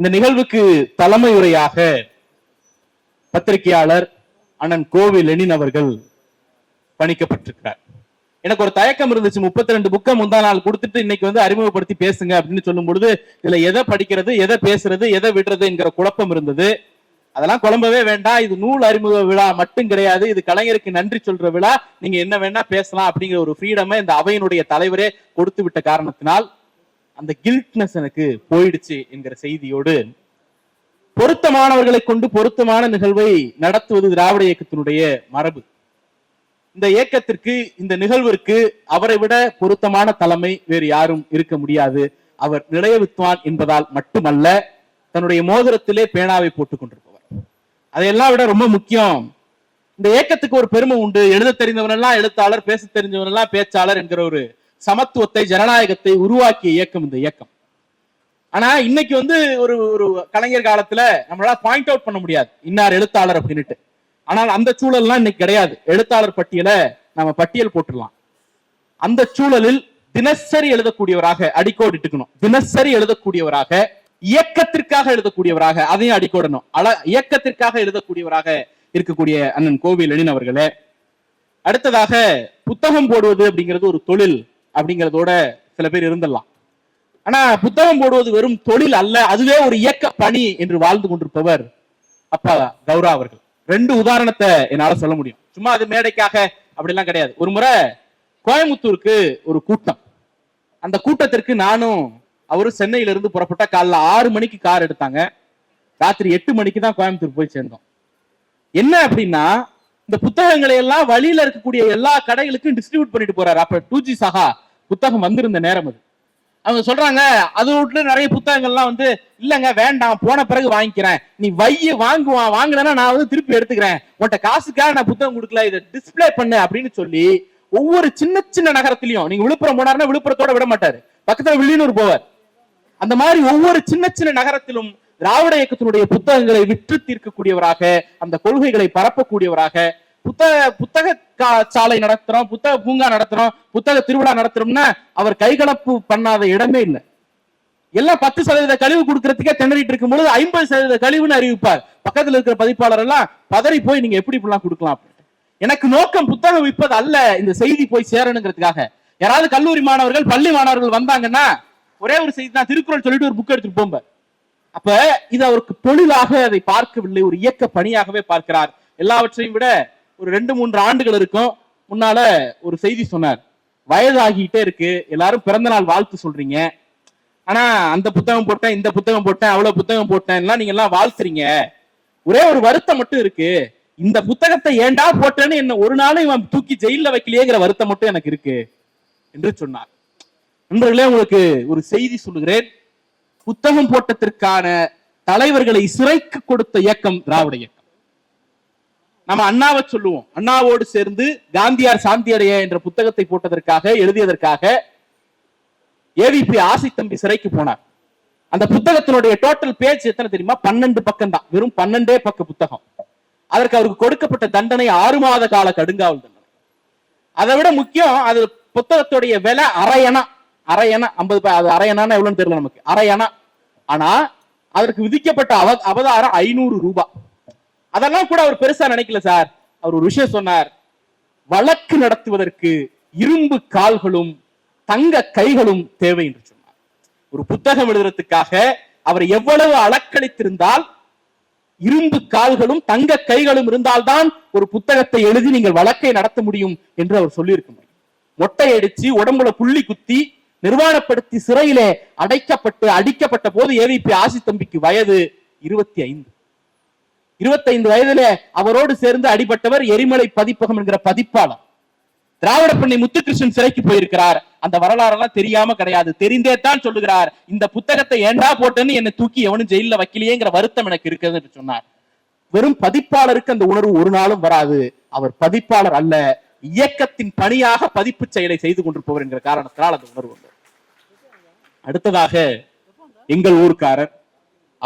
இந்த நிகழ்வுக்கு தலைமை உரையாக பத்திரிகையாளர் அண்ணன் கோவி லெனின் அவர்கள் பணிக்கப்பட்டிருக்கிறார். எனக்கு ஒரு தயக்கம் இருந்துச்சு. முப்பத்தி ரெண்டு புக்கை முந்தா நாள் கொடுத்துட்டு இன்னைக்கு வந்து அறிமுகப்படுத்தி பேசுங்க அப்படின்னு சொல்லும் பொழுது இதுல எதை படிக்கிறது எதை பேசுறது எதை விடுறது என்கிற குழப்பம் இருந்தது. அதெல்லாம் குழம்பவே வேண்டாம். இது நூல் அறிமுக விழா மட்டும் கிடையாது. இது கலைஞருக்கு நன்றி சொல்ற விழா. நீங்க என்ன வேணா பேசலாம் அப்படிங்கிற ஒரு ஃப்ரீடமை இந்த அவையினுடைய தலைவரே கொடுத்து விட்ட காரணத்தினால் அந்த கில்ட்னஸ் எனக்கு போயிடுச்சு என்கிற செய்தியோடு பொருத்தமானவர்களை கொண்டு பொருத்தமான நிகழ்வை நடத்துவது திராவிட இயக்கத்தினுடைய மரபு. இந்த இயக்கத்திற்கு இந்த நிகழ்விற்கு அவரை விட பொருத்தமான தலைமை வேறு யாரும் இருக்க முடியாது. அவர் நிலைய வித்வான் என்பதால் மட்டுமல்ல தன்னுடைய மோதிரத்திலே பேனாவை போட்டுக் கொண்டிருப்பவர். அதையெல்லாம் விட ரொம்ப முக்கியம் இந்த இயக்கத்துக்கு ஒரு பெருமை உண்டு. எழுத தெரிந்தவன் எல்லாம் எழுத்தாளர் பேச தெரிஞ்சவன் எல்லாம் பேச்சாளர் என்கிற ஒரு சமத்துவத்தை ஜனநாயகத்தை உருவாக்கிய இயக்கம் இந்த இயக்கம். ஆனா இன்னைக்கு வந்து ஒரு ஒரு கலைஞர் காலத்துல நம்மளால பாயிண்ட் அவுட் பண்ண முடியாது. இன்னார் எழுத்தாளர் அப்படின்னுட்டு. ஆனால் அந்த சூழல்லாம் இன்னைக்கு கிடையாது. எழுத்தாளர் பட்டியலை நம்ம பட்டியல் போட்டுடலாம். அந்த சூழலில் தினசரி எழுதக்கூடியவராக அடிக்கோடு இட்டுக்கணும். தினசரி எழுதக்கூடியவராக இயக்கத்திற்காக எழுதக்கூடியவராக அதையும் அடிக்கோடணும். அல இயக்கத்திற்காக எழுதக்கூடியவராக இருக்கக்கூடிய அண்ணன் கோவில் லெனின் அவர்களே அடுத்ததாக புத்தகம் போடுவது அப்படிங்கிறது ஒரு தொழில். அப்படிங்கிறதோட சில பேர் இருந்துடலாம். ஆனா புத்தகம் போடுவது வெறும் தொழில் அல்ல அதுவே ஒரு இயக்க பணி என்று வாழ்ந்து கொண்டிருப்பவர் அப்பா கௌரா அவர்கள். ரெண்டு உதாரணத்தை என்னால சொல்ல முடியும். சும்மா அது மேடைக்காக அப்படிலாம் கிடையாது. ஒரு முறை கோயம்புத்தூருக்கு ஒரு கூட்டம். அந்த கூட்டத்திற்கு நானும் அவரும் சென்னையில இருந்து புறப்பட்ட காலைல ஆறு மணிக்கு கார் எடுத்தாங்க. ராத்திரி எட்டு மணிக்கு தான் கோயம்புத்தூர் போய் சேர்ந்தோம். என்ன அப்படின்னா இந்த புத்தகங்களை எல்லாம் வழியில இருக்கக்கூடிய எல்லா கடைகளுக்கும் டிஸ்ட்ரிபியூட் பண்ணிட்டு போறாரு. அப்ப டூ ஜி சஹா புத்தகம் வந்திருந்த நேரம் அது. அவங்க சொல்றாங்க அது விட்டு நிறைய புத்தகங்கள்லாம் வந்து இல்லங்க வேண்டாம் போன பிறகு வாங்கிக்கிறேன். நீ வைய வாங்குவான் வாங்கினா நான் வந்து திருப்பி எடுத்துக்கிறேன். உன்ட்ட காசுக்காக நான் புத்தகம் கொடுக்கல இதை டிஸ்பிளே பண்ணு அப்படின்னு சொல்லி ஒவ்வொரு சின்ன சின்ன நகரத்திலையும் நீங்க விழுப்புரம் போனாருன்னா விழுப்புரத்தோட விட மாட்டாரு. பக்கத்துல வில்லியனூர் போவார். அந்த மாதிரி ஒவ்வொரு சின்ன சின்ன நகரத்திலும் திராவிட இயக்கத்தினுடைய புத்தகங்களை விற்று தீர்க்கக்கூடியவராக அந்த கொள்கைகளை பரப்பக்கூடியவராக புத்தக புத்தக சாலை நடத்துறோம் புத்தக பூங்கா நடத்துறோம் புத்தக திருவிழா நடத்துறோம்னா அவர் கைகலப்பு பண்ணாத இடமே இல்லை. எல்லாம் பத்து சதவீத கழிவு கொடுக்கறதுக்கே திணறிட்டு இருக்கும் பொழுது ஐம்பது சதவீத கழிவுன்னு அறிவிப்பார். பக்கத்துல இருக்கிற பதிப்பாளர் எல்லாம் பதறி போய் நீங்க எப்படி இப்படிலாம் கொடுக்கலாம்? எனக்கு நோக்கம் புத்தகம் விற்பது அல்ல இந்த செய்தி போய் சேரணுங்கிறதுக்காக. யாராவது கல்லூரி மாணவர்கள் பள்ளி மாணவர்கள் வந்தாங்கன்னா ஒரே ஒரு செய்தி தான் திருக்குறள் சொல்லிட்டு ஒரு புக் எடுத்துட்டு போம்ப அப்ப இது அவருக்கு தொழிலாக அதை பார்க்கவில்லை ஒரு இயக்க பணியாகவே பார்க்கிறார். எல்லாவற்றையும் விட ஒரு ரெண்டு மூன்று ஆண்டுகள் இருக்கும். முன்னால ஒரு செய்தி சொன்னார். வயதாகிட்டே இருக்கு. எல்லாரும் பிறந்த நாள் வாழ்த்து சொல்றீங்க. ஆனா அந்த புத்தகம் போட்டேன் இந்த புத்தகம் போட்டேன் அவ்வளவு புத்தகம் போட்டேன் எல்லாம் நீங்க எல்லாம் வாழ்த்துறீங்க. ஒரே ஒரு வருத்தம் மட்டும் இருக்கு. இந்த புத்தகத்தை ஏன்டா போட்டேன்னு என்ன ஒரு நாளும் இவன் தூக்கி ஜெயில வைக்கலையேங்கிற வருத்தம் மட்டும் எனக்கு இருக்கு என்று சொன்னார். நண்பர்களே உங்களுக்கு ஒரு செய்தி சொல்லுகிறேன். புத்தகம் போட்டதற்கான தலைவர்களை சிறைக்கு கொடுத்த இயக்கம் திராவிட நம்ம அண்ணாவை சொல்லுவோம். அண்ணாவோடு சேர்ந்து காந்தியார் சாந்தியடைய என்ற புத்தகத்தை போட்டதற்காக எழுதியதற்காக ஏவிபி ஆசை தம்பி சிறைக்கு போனார். அந்த புத்தகத்தினுடைய டோட்டல் பேஜ் எத்தனை தெரியுமா? பன்னெண்டு பக்கம் தான் வெறும் பன்னெண்டே பக்க புத்தகம். அதற்கு அவருக்கு கொடுக்கப்பட்ட தண்டனை ஆறு மாத கால கடுங்காவல் தண்டனை. அதை விட முக்கியம் அது புத்தகத்துடைய விலை அரையணா. அரையணா ஐம்பது அது அரையணான்னு எவ்வளவுன்னு தெரியல நமக்கு. அரையணா. ஆனா அதற்கு விதிக்கப்பட்ட அவ அவதாரம் ஐநூறு ரூபாய் அதெல்லாம் கூட அவர் பெருசா நினைக்கல சார். அவர் ஒரு விஷயம் சொன்னார். வழக்கு நடத்துவதற்கு இரும்பு கால்களும் தங்க கைகளும் தேவை என்று சொன்னார். ஒரு புத்தகம் எழுதுறதுக்காக அவர் எவ்வளவு அலக்களித்திருந்தால் இரும்பு கால்களும் தங்க கைகளும் இருந்தால்தான் ஒரு புத்தகத்தை எழுதி நீங்கள் வழக்கை நடத்த முடியும் என்று அவர் சொல்லியிருக்க முடியும். மொட்டை அடிச்சு உடம்புல புள்ளி குத்தி நிர்வாணப்படுத்தி சிறையிலே அடைக்கப்பட்டு அடிக்கப்பட்ட போது ஏவிபி ஆசி தம்பிக்கு வயது இருபத்தி ஐந்து. இருபத்தைந்து வயதிலே அவரோடு சேர்ந்து அடிபட்டவர் எரிமலை பதிப்பகம் என்கிற பதிப்பாளர். திராவிட பண்ணை முத்துகிருஷ்ணன் சிறைக்கு போயிருக்கிறார். அந்த வரலாறெல்லாம் தெரியாம கிடையாது. தெரிந்தே தான் சொல்லுகிறார். இந்த புத்தகத்தை ஏண்டா போட்டேன்னு என்னை தூக்கி எவனும் ஜெயில வைக்கலையேங்கிற வருத்தம் எனக்கு இருக்குது என்று சொன்னார். வெறும் பதிப்பாளருக்கு அந்த உணர்வு ஒரு நாளும் வராது. அவர் பதிப்பாளர் அல்ல. இயக்கத்தின் பணியாக பதிப்பு செயலை செய்து கொண்டிருப்பவர் என்கிற காரணத்தினால் அந்த உணர்வு அடுத்ததாக எங்கள் ஊர்க்காரர்.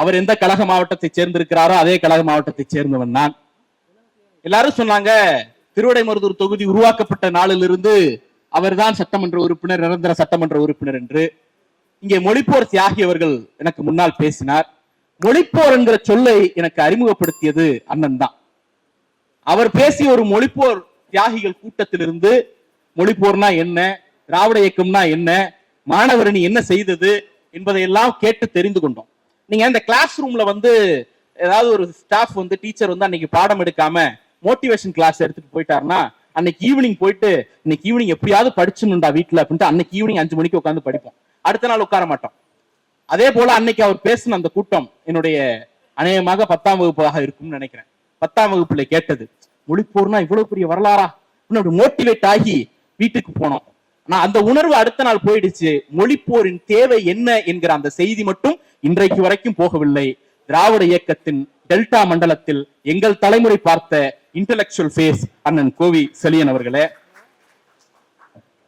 அவர் எந்த கழக மாவட்டத்தை சேர்ந்திருக்கிறாரோ அதே கழக மாவட்டத்தை சேர்ந்தவன் தான் எல்லாரும் சொன்னாங்க திருவிடைமருதூர் தொகுதி உருவாக்கப்பட்ட நாளிலிருந்து அவர்தான் சட்டமன்ற உறுப்பினர் நிரந்தர சட்டமன்ற உறுப்பினர் என்று. இங்கே மொழிப்போர் தியாகி அவர்கள் எனக்கு முன்னால் பேசினார். மொழிப்போர் என்கிற சொல்லை எனக்கு அறிமுகப்படுத்தியது அண்ணன் தான். அவர் பேசிய ஒரு மொழிப்போர் தியாகிகள் கூட்டத்திலிருந்து மொழிப்போர்னா என்ன திராவிட இயக்கம்னா என்ன மாணவரணி என்ன செய்தது என்பதையெல்லாம் கேட்டு தெரிந்து கொண்டோம். நீங்க இந்த கிளாஸ் ரூம்ல வந்து ஏதாவது ஒரு ஸ்டாஃப் வந்து டீச்சர் வந்து அன்னைக்கு பாடம் எடுக்காம மோட்டிவேஷன் கிளாஸ் எடுத்துட்டு போயிட்டாருன்னா அன்னைக்கு ஈவினிங் போயிட்டு இன்னைக்கு ஈவினிங் எப்படியாவது படிச்சுணும்டா வீட்டுல அப்படின்ட்டு அன்னைக்கு ஈவினிங் அஞ்சு மணிக்கு உட்காந்து படிப்போம். அடுத்த நாள் உட்கார மாட்டோம். அதே போல அன்னைக்கு அவர் பேசின அந்த கூட்டம் என்னுடைய அநேகமாக பத்தாம் வகுப்பாக இருக்கும்னு நினைக்கிறேன். பத்தாம் வகுப்புல கேட்டது மொழிப்போர்னா இவ்வளவு பெரிய வரலாறா? அப்படி மோட்டிவேட் ஆகி வீட்டுக்கு போனோம். ஆனா அந்த உணர்வு அடுத்த நாள் போயிடுச்சு. மொழிப்போரின் தேவை என்ன என்கிற அந்த செய்தி மட்டும் இன்றைக்கு வரைக்கும் போகவில்லை. திராவிட இயக்கத்தின் டெல்டா மண்டலத்தில் எங்கள் தலைமுறை பார்த்த இன்டலெக்சுவல் ஃபேஸ் அண்ணன் கோவி செலியன் அவர்களே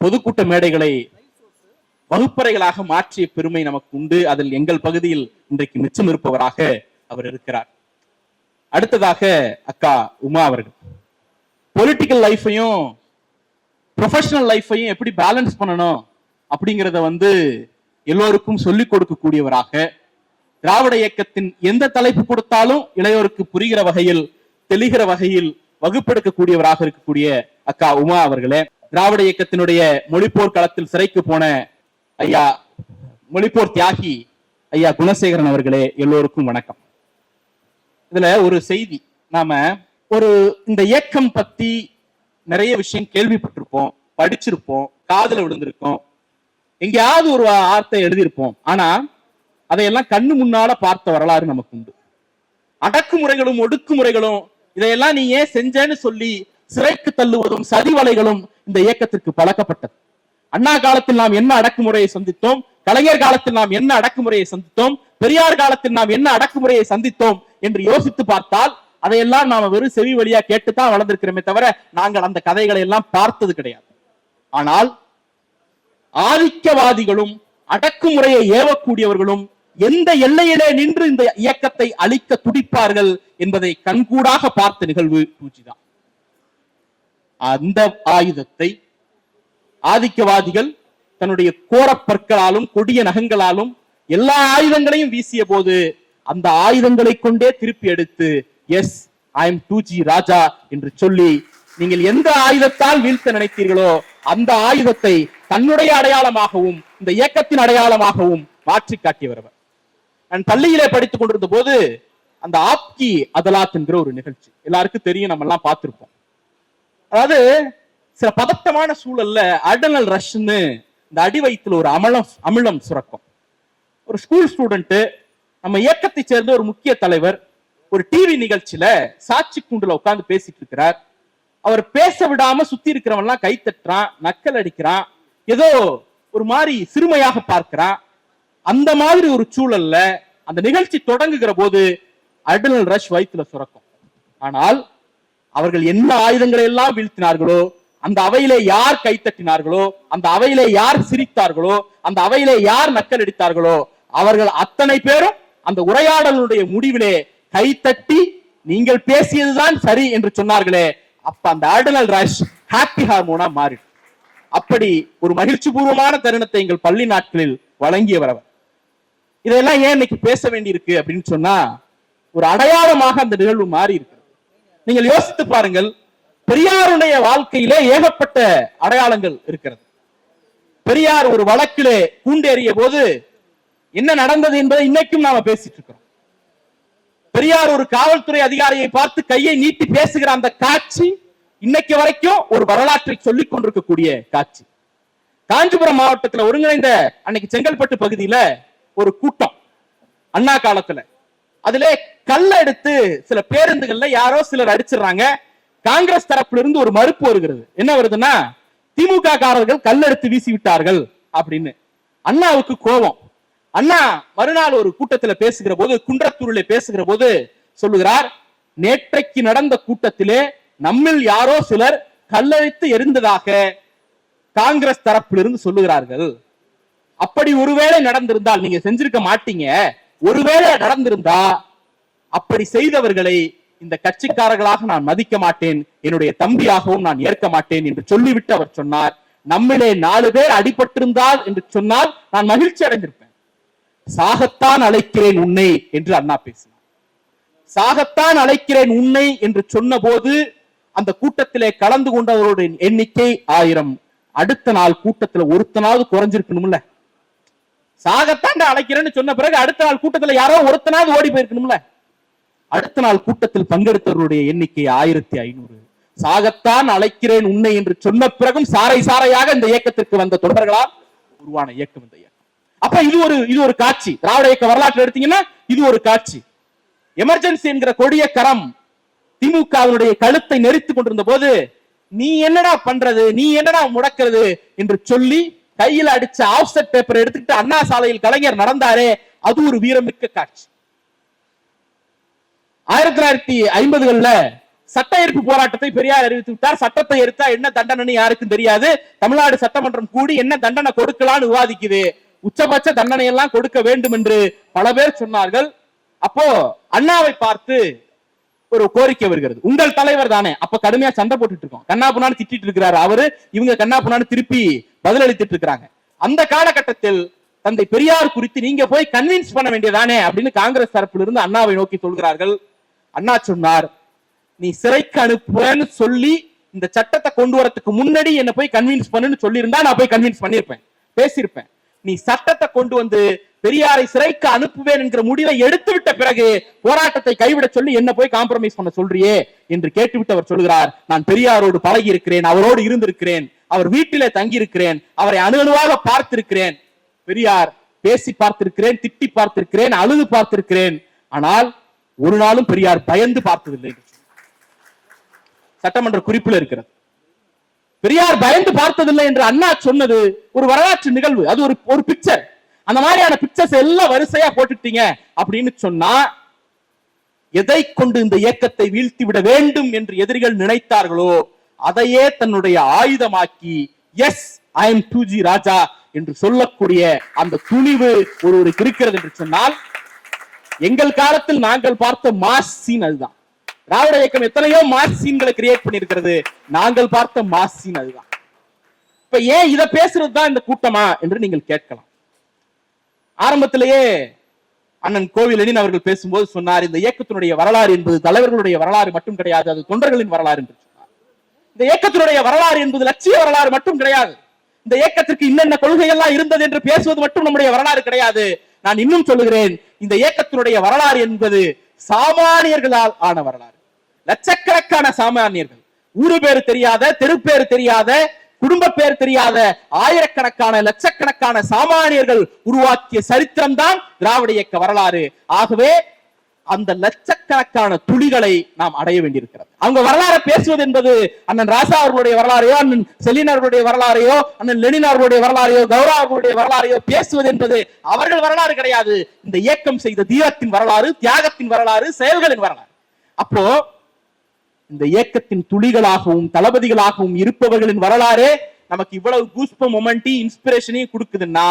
பொதுக்கூட்ட மேடைகளை வகுப்பறைகளாக மாற்றிய பெருமை நமக்கு உண்டு அதில் எங்கள் பகுதியில் இன்றைக்கு மிச்சம் இருப்பவராக அவர் இருக்கிறார். அடுத்ததாக அக்கா உமா அவர்கள். பொலிட்டிக்கல் லைஃபையும் ப்ரொஃபஷனல் லைஃபையும் எப்படி பேலன்ஸ் பண்ணணும் அப்படிங்கிறத வந்து எல்லோருக்கும் சொல்லிக் கொடுக்கக்கூடியவராக திராவிட இயக்கத்தின் எந்த தலைப்பு கொடுத்தாலும் இளையோருக்கு புரிகிற வகையில் தெளிகிற வகையில் வகுப்பெடுக்கக்கூடியவராக இருக்கக்கூடிய அக்கா உமா அவர்களே. திராவிட இயக்கத்தினுடைய மொழிப்போர் களத்தில் சிறைக்கு போன ஐயா மொழிப்போர் தியாகி ஐயா குணசேகரன் அவர்களே எல்லோருக்கும் வணக்கம். இதுல ஒரு செய்தி. நாம ஒரு இந்த இயக்கம் பத்தி நிறைய விஷயம் கேள்விப்பட்டிருப்போம் படிச்சிருப்போம் காதல விழுந்திருக்கோம். எங்கேயாவது ஒரு வார்த்தை எழுதியிருப்போம். ஆனா அதையெல்லாம் கண்ணு முன்னால பார்த்த வரலாறு நமக்கு உண்டு. அடக்குமுறைகளும் ஒடுக்குமுறைகளும் இதையெல்லாம் நீ ஏன் செஞ்சேன்னு சொல்லி சிறைக்கு தள்ளுவதும் சதிவலைகளும் இந்த இயக்கத்திற்கு பழக்கப்பட்டது. அண்ணா காலத்தில் நாம் என்ன அடக்குமுறையை சந்தித்தோம்? கலைஞர் காலத்தில் நாம் என்ன அடக்குமுறையை சந்தித்தோம்? பெரியார் காலத்தில் நாம் என்ன அடக்குமுறையை சந்தித்தோம்? என்று யோசித்து பார்த்தால் அதையெல்லாம் நாம வெறும் செவி வழியா கேட்டுத்தான் வளர்ந்திருக்கிறோமே தவிர நாங்கள் அந்த கதைகளை எல்லாம் பார்த்தது கிடையாது. ஆனால் ஆதிக்கவாதிகளும் அடக்குமுறையை ஏவக்கூடியவர்களும் எந்த எல்லையிலே நின்று இந்த இயக்கத்தை அழிக்க துடிப்பார்கள் என்பதை கண்கூடாக பார்த்த நிகழ்வு பூஜிதான் அந்த ஆயுதத்தை ஆதிக்கவாதிகள் தன்னுடைய கோரப்பற்களாலும் கொடிய நகங்களாலும் எல்லா ஆயுதங்களையும் வீசிய போது அந்த ஆயுதங்களை கொண்டே திருப்பி எடுத்து yes I am two G Raja என்று சொல்லி நீங்கள் எந்த ஆயுதத்தால் வீழ்த்த நினைத்தீர்களோ அந்த ஆயுதத்தை தன்னுடைய அடையாளமாகவும் இந்த இயக்கத்தின் அடையாளமாகவும் மாற்றி காட்டியவர் நான் பள்ளியிலே படித்துக் கொண்டிருந்த போது அந்த ஆப்கி அதலாத் என்கிற ஒரு நிகழ்ச்சி. எல்லாருக்கும் தெரியும் நம்ம எல்லாம் பார்த்திருப்போம். அதாவது சில பதட்டமான சூழல்ல அடனல் ரஷ்னு இந்த அடி வயிற்றுல ஒரு அமலம் அமிலம் சுரக்கும். ஒரு ஸ்கூல் ஸ்டூடெண்ட் நம்ம இயக்கத்தை சேர்ந்த ஒரு முக்கிய தலைவர் ஒரு டிவி நிகழ்ச்சியில சாட்சி கூண்டுல உட்கார்ந்து பேசிட்டு இருக்கிறார். அவர் பேச விடாம சுத்தி இருக்கிறவன் எல்லாம் கை தட்டுறான் நக்கல் அடிக்கிறான் ஏதோ ஒரு மாதிரி சிறுமையாக பார்க்கிறான். அந்த மாதிரி ஒரு சூழல்ல அந்த நிகழ்ச்சி தொடங்குகிற போது அடல் ரஷ் வயிற்றுல சுரக்கும். ஆனால் அவர்கள் என்ன ஆயுதங்களை எல்லாம் வீழ்த்தினார்களோ அந்த அவையிலே யார் கைத்தட்டினார்களோ அந்த அவையிலே யார் சிரித்தார்களோ அந்த அவையிலே யார் நக்கல் அடித்தார்களோ அவர்கள் அத்தனை பேரும் அந்த உரையாடலுடைய முடிவிலே கைத்தட்டி நீங்கள் பேசியதுதான் சரி என்று சொன்னார்களே அப்ப அந்த ஆர்டினல் ரஷ் ஹாப்பி ஹார்மோனா மாறிடும். அப்படி ஒரு மகிழ்ச்சி பூர்வமான தருணத்தை எங்கள் பள்ளி நாட்களில் வழங்கியவர் அவர். இதெல்லாம் ஏன் இன்னைக்கு பேச வேண்டியிருக்கு அப்படின்னு சொன்னா ஒரு அடையாளமாக அந்த நிகழ்வு மாறி இருக்கு நீங்கள் யோசித்து பாருங்கள் பெரியாருடைய வாழ்க்கையிலே ஏகப்பட்ட அடையாளங்கள் இருக்கிறது. பெரியார் ஒரு வழக்கிலே கூண்டேறிய போது என்ன நடந்தது என்பதை இன்னைக்கும் நாம பேசிட்டு இருக்கிறோம். பெரியார் ஒரு காவல்துறை அதிகாரியை பார்த்து கையை நீட்டி பேசுகிற அந்த காட்சி இன்னைக்கு வரைக்கும் ஒரு வரலாற்றை சொல்லிக் கொண்டிருக்கக்கூடிய காட்சி. காஞ்சிபுரம் மாவட்டத்தில் ஒருங்கிணைந்த அன்னைக்கு செங்கல்பட்டு பகுதியில ஒரு கூட்டம் அண்ணா காலத்துல. அதுல கல்ல எடுத்து சில பேருந்துகள்ல யாரோ சிலர் அடிச்சிடுறாங்க. காங்கிரஸ் தரப்புல இருந்து ஒரு மறுப்பு வருகிறது. என்ன வருதுன்னா திமுக காரர்கள் கல்லெடுத்து வீசி விட்டார்கள் அப்படின்னு. அண்ணாவுக்கு கோபம். அண்ணா மறுநாள் ஒரு கூட்டத்தில் பேசுகிற போது குன்றத்தூரில் பேசுகிற போது சொல்லுகிறார் நேற்றைக்கு நடந்த கூட்டத்திலே நம்மில் யாரோ சிலர் கல்லழித்து எரிந்ததாக காங்கிரஸ் தரப்பிலிருந்து சொல்லுகிறார்கள். அப்படி ஒருவேளை நடந்திருந்தால் நீங்க செஞ்சிருக்க மாட்டீங்க. ஒருவேளை நடந்திருந்தா அப்படி செய்தவர்களை இந்த கட்சிக்காரர்களாக நான் மதிக்க மாட்டேன். என்னுடைய தம்பியாகவும் நான் ஏற்க மாட்டேன் என்று சொல்லிவிட்டு அவர் சொன்னார். நம்மிலே நாலு பேர் அடிபட்டிருந்தால் என்று சொன்னால் நான் மகிழ்ச்சி அடைந்திருப்பேன். சாகத்தான் அழைக்கிறேன் உன்னை என்று அண்ணா பேசினார். சாகத்தான் அழைக்கிறேன் உன்னை என்று சொன்னபோது அந்த கூட்டத்திலே கலந்து கொண்டவர்களுடைய எண்ணிக்கை ஆயிரம். அடுத்த நாள் கூட்டத்துல ஒருத்தனாவது குறைஞ்சிருக்கணும்ல. சாகத்தான் அழைக்கிறேன்னு சொன்ன பிறகு அடுத்த நாள் கூட்டத்துல யாரோ ஒருத்தனாவது ஓடி போயிருக்கணும்ல. அடுத்த நாள் கூட்டத்தில் பங்கெடுத்தவருடைய எண்ணிக்கை ஆயிரத்தி ஐநூறு. சாகத்தான் அழைக்கிறேன் உன்னை என்று சொன்ன பிறகும் சாரை சாரையாக இந்த இயக்கத்திற்கு வந்த தொடர்களால் உருவான இயக்கம் இந்த இயக்கம். அப்ப இது ஒரு இது ஒரு காட்சி. திராவிட இயக்க வரலாற்று எடுத்தீங்கன்னா இது ஒரு காட்சி. எமர்ஜென்சி என்கிற கொடிய கரம் திமுகவினுடைய கழுத்தை நெரித்துக் கொண்டிருந்த போது நீ என்னடா பண்றது? நீ என்னடா முடக்கிறது? என்று சொல்லி கையில் அடிச்ச ஆப்செட் பேப்பர் எடுத்துக்கிட்டு அண்ணா சாலையில் கலைஞர் நடந்தாரே அது ஒரு வீரமிக்க காட்சி. ஆயிரத்தி தொள்ளாயிரத்தி ஐம்பதுகள்ல சட்ட எதிர்ப்பு போராட்டத்தை பெரியார் அறிவித்து விட்டார். சட்டத்தை எடுத்தா என்ன தண்டனை யாருக்கும் தெரியாது. தமிழ்நாடு சட்டமன்றம் கூடி என்ன தண்டனை கொடுக்கலாம்னு விவாதிக்குது. உச்சபட்ச தண்டனை எல்லாம் கொடுக்க வேண்டும் என்று பல பேர் சொன்னார்கள். அப்போ அண்ணாவை பார்த்து ஒரு கோரிக்கை வருகிறது. உங்கள் தலைவர் தானே. அப்ப கடுமையா சண்டை போட்டுட்டு இருக்கோம். கண்ணா புண்ணான்னு திட்டிட்டு இருக்கிறாரு அவரு. இவங்க கண்ணா புண்ணான்னு திருப்பி பதிலளித்துட்டு இருக்கிறாங்க அந்த காலகட்டத்தில் தந்தை பெரியார் குறித்து நீங்க போய் கன்வின்ஸ் பண்ண வேண்டியதானே அப்படின்னு காங்கிரஸ் தரப்பில் இருந்து அண்ணாவை நோக்கி சொல்கிறார்கள். அண்ணா சொன்னார் நீ சிறைக்கு அனுப்புறன்னு சொல்லி இந்த சட்டத்தை கொண்டு வரதுக்கு முன்னாடி என்ன போய் கன்வின்ஸ் பண்ணுன்னு சொல்லியிருந்தா நான் போய் கன்வின்ஸ் பண்ணிருப்பேன் பேசியிருப்பேன். நீ சட்டத்தை கொண்டு வந்து பெரியாரை சிறைக்கு அனுப்புவேன் என்கிற முடிவை எடுத்து விட்ட பிறகு போராட்டத்தை கைவிட சொல்லி என்ன போய் காம்ப்ரமைஸ் பண்ண சொல்றியே என்று கேட்டுவிட்டு அவர் சொல்கிறார் நான் பெரியாரோடு பழகி இருக்கிறேன் அவரோடு இருந்திருக்கிறேன் அவர் வீட்டிலே தங்கி இருக்கிறேன் அவரை அணுவாக பார்த்திருக்கிறேன். பெரியார் பேசி பார்த்திருக்கிறேன் திட்டி பார்த்திருக்கிறேன் அழுது பார்த்திருக்கிறேன். ஆனால் ஒரு நாளும் பெரியார் பயந்து பார்த்ததில்லை. சட்டமன்ற குறிப்பில் இருக்கிறது. பெரியார் பயந்து பார்த்ததில்லை என்று அண்ணா சொன்னது ஒரு வரலாற்று நிகழ்வு. அது ஒரு ஒரு பிக்சர் அந்த மாதிரியான பிக்சர்ஸ் எல்லாம் வரிசையா போட்டுட்டீங்க அப்படின்னு சொன்னா எதை கொண்டு இந்த இயக்கத்தை வீழ்த்தி விட வேண்டும் என்று எதிரிகள் நினைத்தார்களோ அதையே தன்னுடைய ஆயுதமாக்கி yes I am two G Raja என்று சொல்லக்கூடிய அந்த துணிவு ஒருவருக்கு இருக்கிறது என்று சொன்னால் எங்கள் காலத்தில் நாங்கள் பார்த்த மாஸ் சீன் அதுதான். திராவிட இயக்கம் எத்தனையோ மாஸ் சீன்களை கிரியேட் பண்ணியிருக்கிறது. நாங்கள் பார்த்த மாஸ் சீன் அதுதான். இப்ப ஏன் இதை பேசுறது தான் இந்த கூட்டமா என்று நீங்கள் கேட்கலாம். ஆரம்பத்திலேயே அண்ணன் கோவிலனின் அவர்கள் பேசும்போது சொன்னார் இந்த இயக்கத்தினுடைய வரலாறு என்பது தலைவர்களுடைய வரலாறு மட்டும் கிடையாது அது தொண்டர்களின் வரலாறு என்று சொன்னார். இந்த இயக்கத்தினுடைய வரலாறு என்பது லட்சிய வரலாறு மட்டும் கிடையாது. இந்த இயக்கத்திற்கு இன்னென்ன கொள்கையெல்லாம் இருந்தது என்று பேசுவது மட்டும் நம்முடைய வரலாறு கிடையாது. நான் இன்னும் சொல்லுகிறேன் இந்த இயக்கத்தினுடைய வரலாறு என்பது சாமானியர்களால் ஆன வரலாறு. லட்சக்கணக்கான சாமானியர்கள். ஊரு பேரு தெரியாத தெரு பேரு தெரியாத குடும்ப பேர் தெரியாத ஆயிரக்கணக்கான லட்சக்கணக்கான சாமானியர்கள் உருவாக்கிய சரித்திரம் தான் திராவிட இயக்க வரலாறு. ஆகவே அந்த லட்சக்கணக்கான துளிகளை நாம் அடைய வேண்டியிருக்கிறது. அவங்க வரலாறு பேசுவது என்பது அண்ணன் ராசா அவர்களுடைய வரலாறையோ அண்ணன் செலின் அவர்களுடைய வரலாறையோ அண்ணன் லெனின் அவர்களுடைய வரலாறையோ கௌரவ அவர்களுடைய வரலாறையோ பேசுவது என்பது அவர்கள் வரலாறு கிடையாது. இந்த இயக்கம் செய்த தீரத்தின் வரலாறு தியாகத்தின் வரலாறு செயல்களின் வரலாறு. அப்போ இந்த இயக்கத்தின் துளிகளாகவும் தளபதிகளாகவும் இருப்பவர்களின் வரலாறே நமக்கு இவ்வளவு கூஸ்ப மொமெண்டி இன்ஸ்பிரேஷனையும் கொடுக்குதுன்னா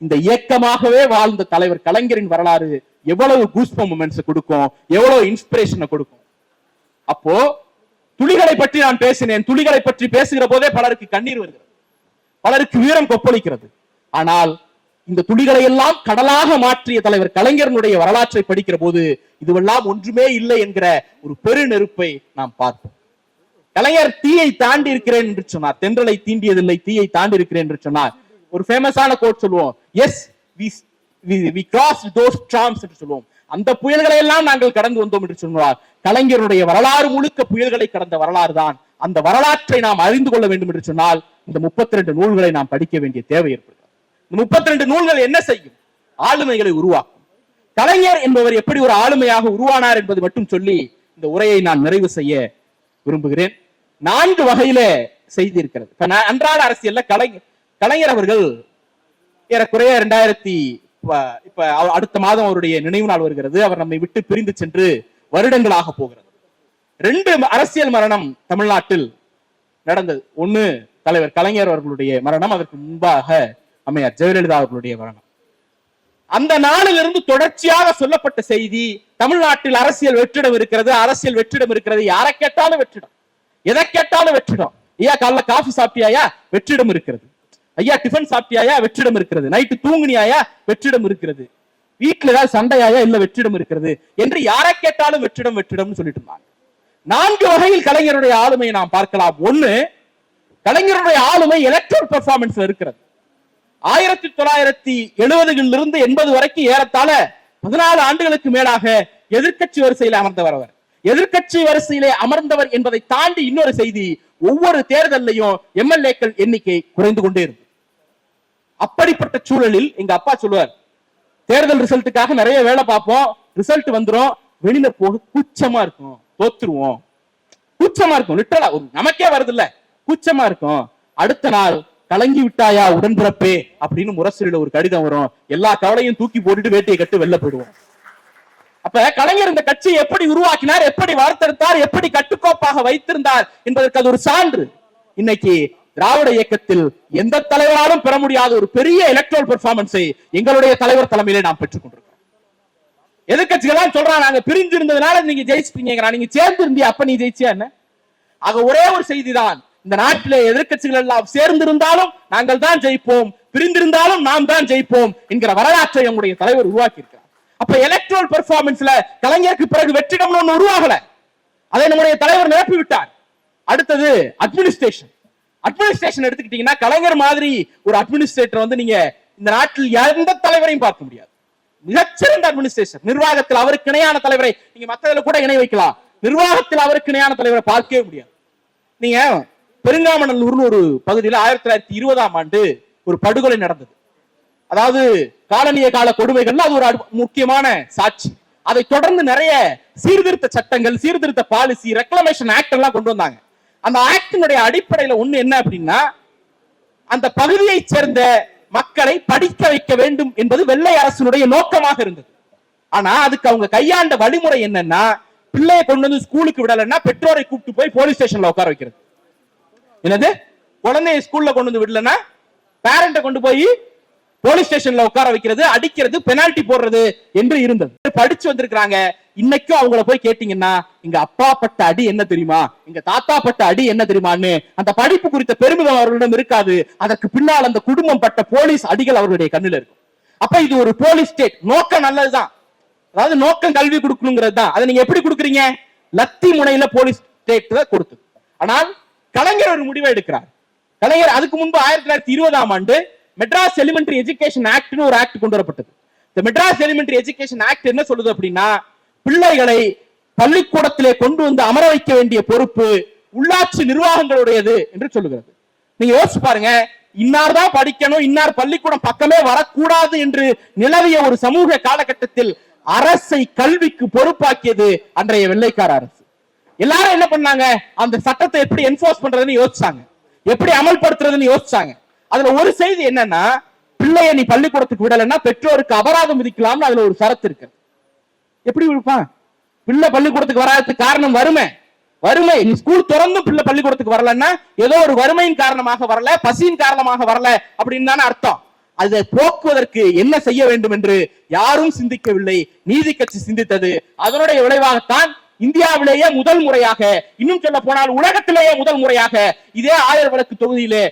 இந்த இயக்கமாகவே வாழ்ந்த தலைவர் கலைஞரின் வரலாறு எவ்வளவு கூஸ்ப மொமெண்ட்ஸ் கொடுக்கும் எவ்வளவு இன்ஸ்பிரேஷனை கொடுக்கும். அப்போ துளிகளை பற்றி நான் பேசினேன். துளிகளை பற்றி பேசுகிற போதே பலருக்கு கண்ணீர் வருகிறது. பலருக்கு வீரம் கொப்பளிக்கிறது. ஆனால் இந்த துளிகளை எல்லாம் கடலாக மாற்றிய தலைவர் கலைஞரனுடைய வரலாற்றை படிக்கிற போது இதுவெல்லாம் ஒன்றுமே இல்லை என்கிற ஒரு பெரு நெருப்பை நாம் பார்ப்போம். கலைஞர் தீயை தாண்டி இருக்கிறேன் என்று சொன்னார். தென்றலை தீண்டியதில்லை தீயை தாண்டி இருக்கிறேன் என்று சொன்னார். ஒரு ஃபேமஸான கோட் சொல்லுவோம். As we cross those trams என்று சொல்லுவோம். அந்த புயல்களை எல்லாம் நாங்கள் கடந்து வந்தோம் என்று சொன்னார் கலைஞருடைய வரலாறு முழுக்க புயல்களை கடந்த வரலாறு தான் அந்த வரலாற்றை நாம் அறிந்து கொள்ள வேண்டும் என்று சொன்னால் இந்த முப்பத்தி ரெண்டு நூல்களை நாம் படிக்க வேண்டிய தேவை ஏற்படுகிறது. முப்பத்தி ரெண்டு நூல்கள் என்ன செய்யும்? ஆளுமைகளை உருவாக்கும். கலைஞர் என்பவர் எப்படி ஒரு ஆளுமையாக உருவானார் என்பது மட்டும் சொல்லி இந்த உரையை நான் நிறைவு செய்ய விரும்புகிறேன். நான்கு வகையில செய்தி இருக்கிறது அன்றாட அரசியல்ல கலைஞர் கலைஞர் அவர்கள் ஏறக்குறைய ரெண்டாயிரத்தி இப்ப அடுத்த மாதம் அவருடைய நினைவு நாள் வருகிறது. அவர் நம்மை விட்டு பிரிந்து சென்று வருடங்களாக போகிறது. ரெண்டு அரசியல் மரணம் தமிழ்நாட்டில் நடந்தது. ஒண்ணு தலைவர் கலைஞர் அவர்களுடைய மரணம். அதற்கு முன்பாக அம்மையார் ஜெயலலிதா அவர்களுடைய மரணம் அந்த நாளிலிருந்து தொடர்ச்சியாக சொல்லப்பட்ட செய்தி தமிழ்நாட்டில் அரசியல் வெற்றிடம் இருக்கிறது அரசியல் வெற்றிடம் இருக்கிறது. யாரை கேட்டாலும் வெற்றிடம். எதை கேட்டாலும் வெற்றிடம். ஐயா காலைல காஃபி சாப்பிட்டியாயா? வெற்றிடம் இருக்கிறது. ஐயா டிஃபன் சாப்பிட்டியாயா? வெற்றிடம் இருக்கிறது. நைட்டு தூங்குனியாயா? வெற்றிடம் இருக்கிறது. வீட்டுல ஏதாவது சண்டையாயா? இல்ல வெற்றிடம் இருக்கிறது. என்று யாரை கேட்டாலும் வெற்றிடம் வெற்றிடம்னு சொல்லிட்டு இருந்தாங்க. நான்கு வகையில் கலைஞருடைய ஆளுமையை நாம் பார்க்கலாம். ஒண்ணு கலைஞருடைய ஆளுமை எலக்ட்ரல் பெர்ஃபார்மன்ஸ்ல இருக்கிறது. ஆயிரத்தி தொள்ளாயிரத்தி எழுபதுகளிலிருந்து எண்பது வரைக்கும் ஏறத்தாழ பதினாலு ஆண்டுகளுக்கு மேலாக எதிர்க்கட்சி வரிசையில் அமர்ந்தவர் அவர். எதிர்க்கட்சி வரிசையிலே அமர்ந்தவர் என்பதை தாண்டி இன்னொரு செய்தி ஒவ்வொரு தேர்தலையும் எம்எல்ஏக்கள் எண்ணிக்கை குறைந்து கொண்டே இருந்தது. அப்படிப்பட்ட சூழலில் எங்க அப்பா சொல்லுவார் தேர்தல் ரிசல்ட்டுக்காக நிறைய வேலை பார்ப்போம் ரிசல்ட் வந்துரும் வெளியில போக கூச்சமா இருக்கும் தோத்துருவோம். கூச்சமா இருக்கும் லிட்டரா நமக்கே வருது இல்ல கூச்சமா இருக்கும். அடுத்த நாள் கலங்கி விட்டாயா உடன்பிறப்பே அப்படின்னு முரசொலியில ஒரு கடிதம் வரும். எல்லா கவலையும் தூக்கி போட்டுட்டு வேட்டையை கட்டு வெளில போயிடுவோம். அப்ப கலைஞர் இந்த கட்சியை எப்படி உருவாக்கினார் எப்படி வார்த்தெடுத்தார் எப்படி கட்டுக்கோப்பாக வைத்திருந்தார் என்பதற்கு அது ஒரு சான்று. இன்னைக்கு திராவிட இயக்கத்தில் எந்த தலைவராலும் பெற முடியாத ஒரு பெரிய எலக்ட்ரல் பெர்ஃபார்மன்ஸை எங்களுடைய தலைவர் தலைமையிலே நாம் பெற்றுக் கொண்டிருக்கோம் எதிர்கட்சிகள் சொல்றான் நாங்க பிரிஞ்சு இருந்ததுனால நீங்க ஜெயிச்சிட்டீங்க. நீங்க சேர்ந்து இருந்தியா அப்ப நீ ஜெயிச்சியா என்ன? ஆக ஒரே ஒரு செய்திதான் இந்த நாட்டிலே எதிர்க்கட்சிகள் எல்லாம் சேர்ந்திருந்தாலும் நாங்கள் தான் ஜெயிப்போம் பிரிந்திருந்தாலும் நாம் தான் ஜெயிப்போம் என்கிற வரலாற்றை நம்முடைய தலைவர் உருவாக்கி இருக்கிறார் அப்ப எலக்ட்ரல் பெர்ஃபார்மன்ஸ்ல கலைஞருக்கு பிறகு வெற்றிடம்னு ஒன்று உருவாகல. அதை நம்முடைய தலைவர் நிரப்பி விட்டார். அடுத்தது அட்மினிஸ்ட்ரேஷன் அட்மினிஸ்ட்ரேஷன் எடுத்துக்கிட்டீங்கன்னா கலைஞர் மாதிரி ஒரு அட்மினிஸ்ட்ரேட்டர் வந்து நீங்க இந்த நாட்டில் எந்த தலைவரையும் பார்க்க முடியாது. மிகச்சிறந்த அட்மினிஸ்ட்ரேஷன் நிர்வாகத்தில் அவருக்கு இணையான தலைவரை நீங்க மத்ததுல கூட இணை வைக்கலாம். நிர்வாகத்தில் அவருக்கு இணையான தலைவரை பார்க்கவே முடியாது. நீங்க பெருங்காமநல்லூர்னு ஒரு பகுதியில் ஆயிரத்தி தொள்ளாயிரத்தி இருபதாம் ஆண்டு ஒரு படுகொலை நடந்தது. அதாவது காலனிய கால கொடுமைகள்ல அது ஒரு அடு- முக்கியமான சாட்சி. அதை தொடர்ந்து நிறைய சீர்திருத்த சட்டங்கள் சீர்திருத்த பாலிசி ரெக்ளமேஷன் ஆக்ட் எல்லாம் கொண்டு வந்தாங்க. அந்த ஆக்டினுடைய அடிப்படையில ஒண்ணு என்ன அப்படின்னா அந்த பகுதியை சேர்ந்த மக்களை படிக்க வைக்க வேண்டும் என்பது வெள்ளை அரசினுடைய நோக்கமாக இருந்தது. ஆனா அதுக்கு அவங்க கையாண்ட வழிமுறை என்னன்னா பிள்ளைய கொண்டு வந்து ஸ்கூலுக்கு விடலைன்னா பெற்றோரை கூப்பிட்டு போய் போலீஸ் ஸ்டேஷன்ல உட்கார வைக்கிறது. என்னது? குழந்தைய ஸ்கூல்ல கொண்டு வந்து விடலன்னா பேரண்ட கொண்டு போய் போலீஸ் ஸ்டேஷன்ல உட்கார வைக்கிறது அடிக்கிறது பெனால்டி போடுறது என்று இருந்தது. படிச்சு வந்திருக்கிறாங்க. இன்னைக்கும் அவங்கள போய் கேட்டீங்கன்னா எங்க அப்பா பட்ட அடி என்ன தெரியுமா? எங்க தாத்தா பட்ட அடி என்ன தெரியுமான்னு? அந்த படிப்பு குறித்த பெருமிதம் அவர்களிடம் இருக்காது. அதற்கு பின்னால் அந்த குடும்பம் பட்ட போலீஸ் அடிகள் அவர்களுடைய கண்ணில் இருக்கும். அப்ப இது ஒரு போலீஸ் ஸ்டேட் நோக்கம் நல்லதுதான். அதாவது நோக்கம் கல்வி கொடுக்கணுங்கிறது தான் அதை நீங்க எப்படி கொடுக்குறீங்க? லத்தி முனையில போலீஸ் ஸ்டேட் கொடுத்து ஆனால் கலைஞர் ஒரு முடிவை எடுக்கிறார். கலைஞர் அதுக்கு முன்பு ஆயிரத்தி தொள்ளாயிரத்தி இருபதாம் ஆண்டு மெட்ராஸ் எலிமெண்டரி எஜுகேஷன் ஆக்ட்னு ஒரு ஆக்ட் கொண்டு வரப்பட்டது. இந்த மெட்ராஸ் எலிமெண்டரி எஜுகேஷன் ஆக்ட் என்ன சொல்லுது அப்படின்னா பிள்ளைகளை பள்ளிக்கூடத்திலே கொண்டு வந்து அமர வைக்க வேண்டிய பொறுப்பு உள்ளாட்சி நிர்வாகங்களுடையது என்று சொல்லுகிறது. நீங்க யோசிச்சு பாருங்க இன்னார் தான் படிக்கணும் இன்னார் பள்ளிக்கூடம் பக்கமே வரக்கூடாது என்று நிலவிய ஒரு சமூக காலகட்டத்தில் அரசை கல்விக்கு பொறுப்பாக்கியது அன்றைய வெள்ளைக்கார அரசு. எல்லாரும் என்ன பண்ணாங்க? அந்த சட்டத்தை எப்படி என்ஃபோர்ஸ் பண்றதுன்னு யோசிச்சாங்க. எப்படி அமல்படுத்துறதுன்னு யோசிச்சாங்க. அதுல ஒரு செய்தி என்னன்னா பிள்ளைய நீ பள்ளிக்கூடத்துக்கு விடலைன்னா பெற்றோருக்கு அபராதம் விதிக்கலாம்னு அதுல ஒரு சரத்து இருக்கு. எப்படி விழுப்பான்? பிள்ளை பள்ளிக்கூடத்துக்கு வராததுக்கு காரணம் வறுமை. வறுமை. நீ ஸ்கூல் திறந்தும் பிள்ளை பள்ளிக்கூடத்துக்கு வரலன்னா ஏதோ ஒரு வறுமையின் காரணமாக வரல பசியின் காரணமாக வரல அப்படின்னு தானே அர்த்தம். அதை போக்குவதற்கு என்ன செய்ய வேண்டும் என்று யாரும் சிந்திக்கவில்லை. நீதி கட்சி சிந்தித்தது. அதனுடைய விளைவாகத்தான் இந்தியாவிலேயே முதல் முறையாக இன்னும் சொல்ல போனால் உலகத்திலேயே முதல் முறையாக இதே ஆயர் விளக்கு தொகுதியிலே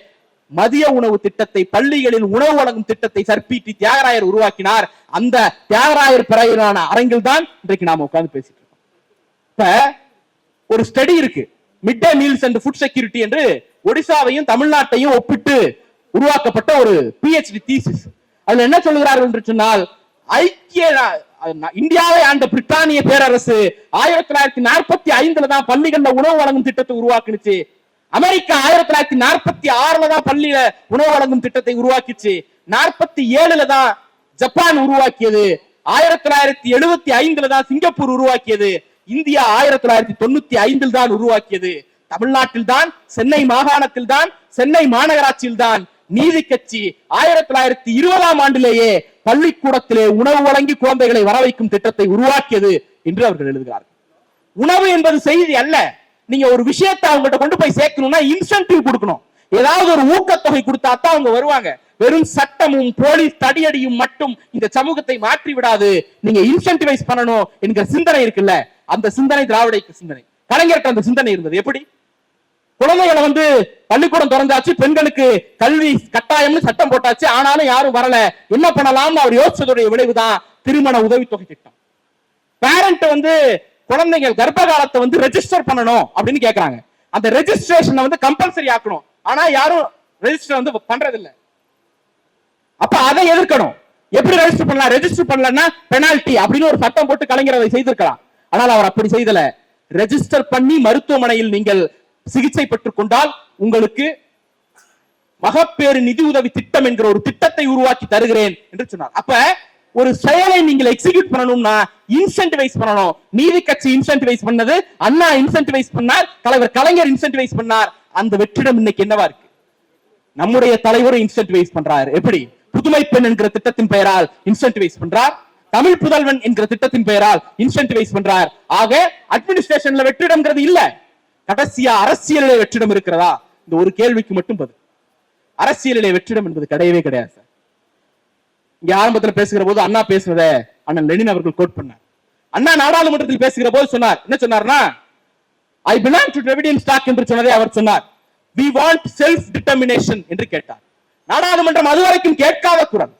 மதிய உணவு திட்டத்தை பள்ளிகளில் உணவு வழங்கும் திட்டத்தை சர்பிடி தியாகராயர் உருவாக்கினார். அந்த தியாகராயர் பிறகு அரங்கில் தான் இன்றைக்கு நாம உட்கார்ந்து பேசிட்டு இருக்கோம். இப்ப ஒரு ஸ்டடி இருக்கு. Mid day meals and food security என்று ஒடிசாவையும் தமிழ்நாட்டையும் ஒப்பிட்டு உருவாக்கப்பட்ட ஒரு பிஹெச்டி தீசிஸ் அதுல என்ன சொல்லுகிறார்கள் என்று சொன்னால் ஐக்கிய இந்தியாவை ஆண்ட பிரிட்டானிய பேரரசு ஆயிரத்தி தொள்ளாயிரத்தி நாற்பத்தி ஐந்துல தான் பள்ளிகள்ல உணவு வழங்கும் திட்டத்தை உருவாக்குனுச்சு. அமெரிக்கா ஆயிரத்தி தொள்ளாயிரத்தி நாற்பத்தி ஆறுல தான் பள்ளியில உணவு வழங்கும் திட்டத்தை உருவாக்கிச்சு. நாற்பத்தி ஏழுல தான் ஜப்பான் உருவாக்கியது. ஆயிரத்தி தொள்ளாயிரத்தி எழுபத்தி ஐந்துல தான் சிங்கப்பூர் உருவாக்கியது. இந்தியா ஆயிரத்தி தொள்ளாயிரத்தி தொண்ணூத்தி ஐந்தில் தான் உருவாக்கியது. தமிழ்நாட்டில் தான் சென்னை மாகாணத்தில் தான் சென்னை மாநகராட்சியில் தான். நீதி கட்சி ஆயிரத்தி தொள்ளாயிரத்தி இருபதாம் ஆண்டிலேயே பள்ளிக்கூடத்திலே உணவு வழங்கி குழந்தைகளை வர வைக்கும் திட்டத்தை உருவாக்கியது என்று அவர்கள் எழுதுகிறார்கள். உணவு என்பது செய்தி அல்ல. நீங்க ஒரு விஷயத்தை அவங்ககிட்ட கொண்டு போய் சேர்க்கணும்னா இன்சென்டிவ் கொடுக்கணும். ஏதாவது ஒரு ஊக்கத்தொகை கொடுத்தா தான் அவங்க வருவாங்க. வெறும் சட்டமும் போலீஸ் தடியடியும் மட்டும் இந்த சமூகத்தை மாற்றி விடாது நீங்க இன்சென்டிவைஸ் பண்ணணும் என்கிற சிந்தனை இருக்குல்ல? அந்த சிந்தனை திராவிட சிந்தனை. கலைஞருக்கு அந்த சிந்தனை இருந்தது. எப்படி? குழந்தைகளை வந்து பள்ளிக்கூடம் திறந்தாச்சு பெண்களுக்கு கல்வி கட்டாயம்னு சட்டம் போட்டாச்சு ஆனாலும் யாரும் வரல. என்ன பண்ணலாம்னு அவர் யோசிச்சதுடைய விளைவுதான் திருமண உதவித்தொகை திட்டம். பேரண்ட் வந்து குழந்தைங்க கர்ப்ப காலத்தை வந்து ரெஜிஸ்டர் பண்ணணும் அப்படின்னு கேக்குறாங்க. அந்த ரெஜிஸ்ட்ரேஷனை வந்து கம்பல்சரி ஆக்கணும். ஆனா யாரும் ரெஜிஸ்டர் வந்து பண்றது இல்ல அப்ப அதை எதிர்க்கணும். எப்படி ரெஜிஸ்டர் பண்ணலாம்? ரெஜிஸ்டர் பண்ணலன்னா பெனால்டி அப்படின்னு ஒரு சட்டம் போட்டு கலைஞர் அதை செய்திருக்கலாம். ஆனால் அவர் அப்படி செய்தல. ரெஜிஸ்டர் பண்ணி மருத்துவமனையில் நீங்கள் சிகிச்சை பெற்றுக் கொண்டால் உங்களுக்கு மகப்பேறு நிதி உதவி திட்டம் என்கிற ஒரு திட்டத்தை உருவாக்கி தருகிறேன் என்று சொன்னார். அப்ப ஒரு செயலை நீங்கள் எக்ஸிக்யூட் பண்ணணும்னா இன்சென்டிவைஸ் பண்ணணும். நீதி கட்சி இன்சென்டிவைஸ் பண்ணது அண்ணா இன்சென்டிவைஸ் பண்ணார் தலைவர் கலைஞர் இன்சென்டிவைஸ் பண்ணார். அந்த வெற்றிடம் இன்னைக்கு என்னவா இருக்கு? நம்முடைய தலைவரும் இன்சென்டிவைஸ் பண்றாரு. எப்படி? புதுமை பெண் என்கிற திட்டத்தின் பெயரால் இன்சென்டிவைஸ் பண்றார். தமிழ் புதல்வன் என்கிற திட்டத்தின் பெயரால் இன்சென்டிவைஸ் பண்றார். ஆக அட்மினிஸ்ட்ரேஷன்ல வெற்றிடம்ங்கிறது இல்ல. கடைசியா அரசியலிலே வெற்றிடம் இருக்கிறதா? இந்த ஒரு கேள்விக்கு மட்டும் பதில். அரசியலிலே வெற்றிடம் என்பது கிடையவே கிடையாது சார். இங்க ஆரம்பத்துல பேசுகிற போது அண்ணா பேசுனத அண்ணன் லெனின் அவர்கள் கோட் பண்ணார். அண்ணா நாடாளுமன்றத்தில் பேசுகிற போது சொன்னார். என்ன சொன்னார்னா I belong to Dravidian stock என்று சொன்னதை அவர் சொன்னார். வி வாண்ட் செல்ஃப் டிட்டர்மினேஷன் என்று கேட்டார். நாடாளுமன்றம் அதுவரைக்கும் கேட்காத குரல்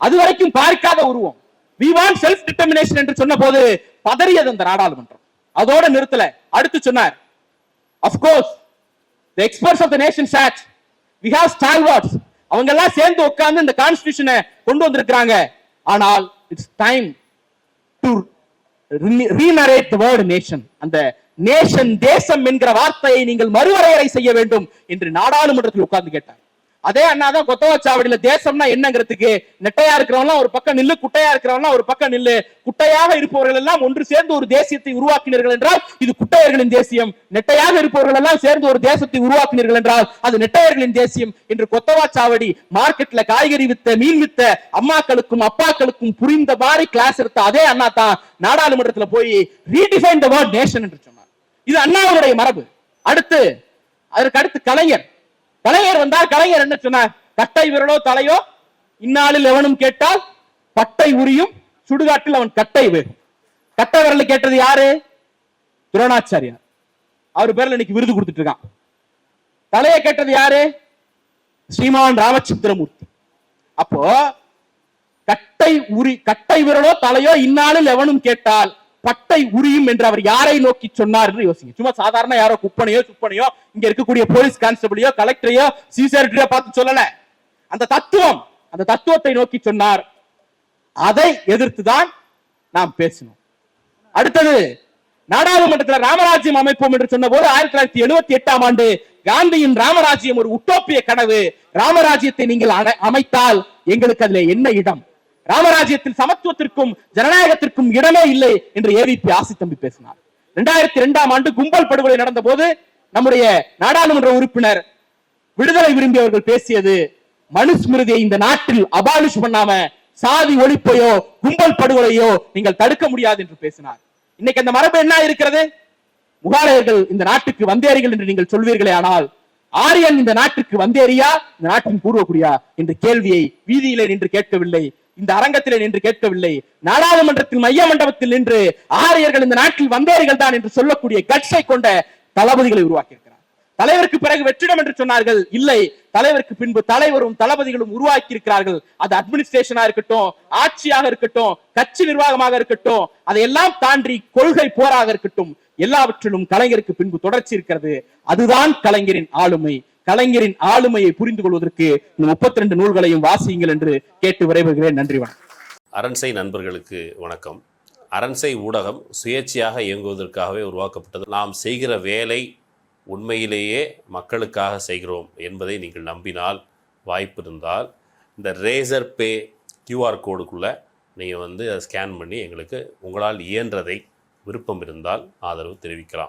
அதுவரைக்கும் பார்க்காத உருவம். வி வாண்ட் செல்ஃப் டிட்டர்மினேஷன் என்று சொன்ன போது பதறியது அந்த நாடாளுமன்றம். அதோட நிறுத்தல அடுத்து சொன்னார் of course the experts of the nation act we have stalwarts. அவங்க எல்லாம் சேர்ந்து உட்கார்ந்து இந்த கான்ஸ்டிடியூஷனை கொண்டு வந்திருக்கிறாங்க. ஆனால் it's time to renarrate the word nation அந்த நேஷன் தேசம் என்கிற வார்த்தையை நீங்கள் மறுவரையறை செய்ய வேண்டும் என்று நாடாளுமன்றத்தில் உட்கார்ந்து கேட்டார். அதே அண்ணா தான் கொத்தவாச்சாவடியில தேசம்னா என்னங்கிறதுக்கு. நெட்டையா இருக்கிறவங்களாம் ஒரு பக்கம் நில்லு குட்டையா இருக்கிறவங்களாம் ஒரு பக்கம் நில்லு. குட்டையாக இருப்பவர்கள் எல்லாம் ஒன்று சேர்ந்து ஒரு தேசியத்தை உருவாக்கினீர்கள் என்றால் இது குட்டையர்களின் தேசியம். நெட்டையாக இருப்பவர்கள் எல்லாம் சேர்ந்து ஒரு தேசத்தை உருவாக்கினீர்கள் என்றால் அது நெட்டையர்களின் தேசியம். என்று கொத்தவாச்சாவடி மார்க்கெட்ல காய்கறி வித்த மீன் வித்த அம்மாக்களுக்கும் அப்பாக்களுக்கும் புரிந்த மாதிரி கிளாஸ் எடுத்த அதே அண்ணா தான் நாடாளுமன்றத்துல போய் ரீடிஃபைன் த வேர்ட் நேஷன் என்று சொன்னார். இது அண்ணாவுடைய மரபு. அடுத்து அதற்கு அடுத்து கலைஞர். கலைஞர் வந்தார் கலைஞர் என்ன சொன்னார் கட்டை விரலோ தலையோ இந்நாளில் எவனும் கேட்டால் பட்டை உரியும் சுடுகாட்டில் அவன் கட்டை வேகும் கட்டை விரல் கேட்டது யாரு? துரோணாச்சாரியார். அவர் பேர்ல இன்னைக்கு விருது கொடுத்துட்டு இருக்கான். தலையை கேட்டது யாரு? ஸ்ரீமான் ராமச்சந்திரமூர்த்தி. அப்போ கட்டை உரி கட்டை விரலோ தலையோ இந்நாளில் எவனும் கேட்டால் பட்டை உரியும் என்று அவர் யாரை நோக்கி சொன்னார் என்று யோசிங்க. சும்மா சாதாரண யாரோ குப்பனையோ சுப்பனையோ இங்க இருக்கக்கூடிய போலீஸ் கான்ஸ்டபிளையோ கலெக்டரையோ சிசிஆர்டியோ பார்த்து சொல்லல. அந்த தத்துவம் அந்த தத்துவத்தை நோக்கி சொன்னார். அதை எதிர்த்துதான் நாம் பேசணும் அடுத்தது நாடாளுமன்றத்தில் ராமராஜ்யம் அமைப்போம் என்று சொன்ன போது ஆயிரத்தி தொள்ளாயிரத்தி எழுபத்தி எட்டாம் ஆண்டு காந்தியின் ராமராஜ்யம் ஒரு உட்டோப்பிய கனவு. ராமராஜ்யத்தை நீங்கள் அமைத்தால் எங்களுக்கு அதுல என்ன இடம்? ராமராஜ்யத்தில் சமத்துவத்திற்கும் ஜனநாயகத்திற்கும் இடமே இல்லை என்று ஏவிபி ஆசி தம்பி பேசினார். இரண்டாயிரத்தி இரண்டாம் ஆண்டு கும்பல் படுகொலை நடந்த போது நம்முடைய நாடாளுமன்ற உறுப்பினர் விடுதலை விரும்பியவர்கள் பேசியது மனுஸ்மிருதியை இந்த நாட்டில் அபாலிஷ் பண்ணாம சாதி ஒழிப்பையோ கும்பல் படுகொலையோ நீங்கள் தடுக்க முடியாது என்று பேசினார். இன்னைக்கு அந்த மரபு என்ன இருக்கிறது? முகாலயர்கள் இந்த நாட்டுக்கு வந்தேறிகள் என்று நீங்கள் சொல்வீர்களே ஆனால் ஆரியன் இந்த நாட்டுக்கு வந்தேறியா? இந்த நாட்டின் பூர்வக்குடியா என்ற கேள்வியை வீதியிலே நின்று கேட்கவில்லை. இந்த அரங்கத்தில் நின்று கேட்கவில்லை. நாடாளுமன்றத்தில் மைய மண்டபத்தில் நின்று ஆரியர்கள் இந்த நாட்டில் வந்தேறிகள் தான் என்று சொல்லக்கூடிய கட்சை கொண்ட தளபதிகளை உருவாக்கி இருக்கிறார் தலைவருக்கு பிறகு வெற்றிடம் என்று சொன்னார்கள். இல்லை தலைவருக்கு பின்பு தலைவரும் தளபதிகளும் உருவாக்கி இருக்கிறார்கள் அது அட்மினிஸ்ட்ரேஷனா இருக்கட்டும் ஆட்சியாக இருக்கட்டும் கட்சி நிர்வாகமாக இருக்கட்டும் அதையெல்லாம் தாண்டி கொள்கை போராக இருக்கட்டும் எல்லாவற்றிலும் கலைஞருக்கு பின்பு தொடர்ச்சி இருக்கிறது. அதுதான் கலைஞரின் ஆளுமை. கலைஞரின் ஆளுமையை புரிந்து கொள்வதற்கு இந்த முப்பத்தி ரெண்டு நூல்களையும் வாசியுங்கள் என்று கேட்டு விரைவுகிறேன். நன்றி வணக்கம். அரண்சை நண்பர்களுக்கு வணக்கம். அரண்சை ஊடகம் சுயேட்சையாக இயங்குவதற்காகவே உருவாக்கப்பட்டது. நாம் செய்கிற வேலை உண்மையிலேயே மக்களுக்காக செய்கிறோம் என்பதை நீங்கள் நம்பினால் வாய்ப்பு இருந்தால் இந்த ரேசர் பே கியூஆர் கோடுக்குள்ளே நீங்கள் வந்து அதை ஸ்கேன் பண்ணி எங்களுக்கு உங்களால் இயன்றதை விருப்பம் இருந்தால் ஆதரவு தெரிவிக்கலாம்.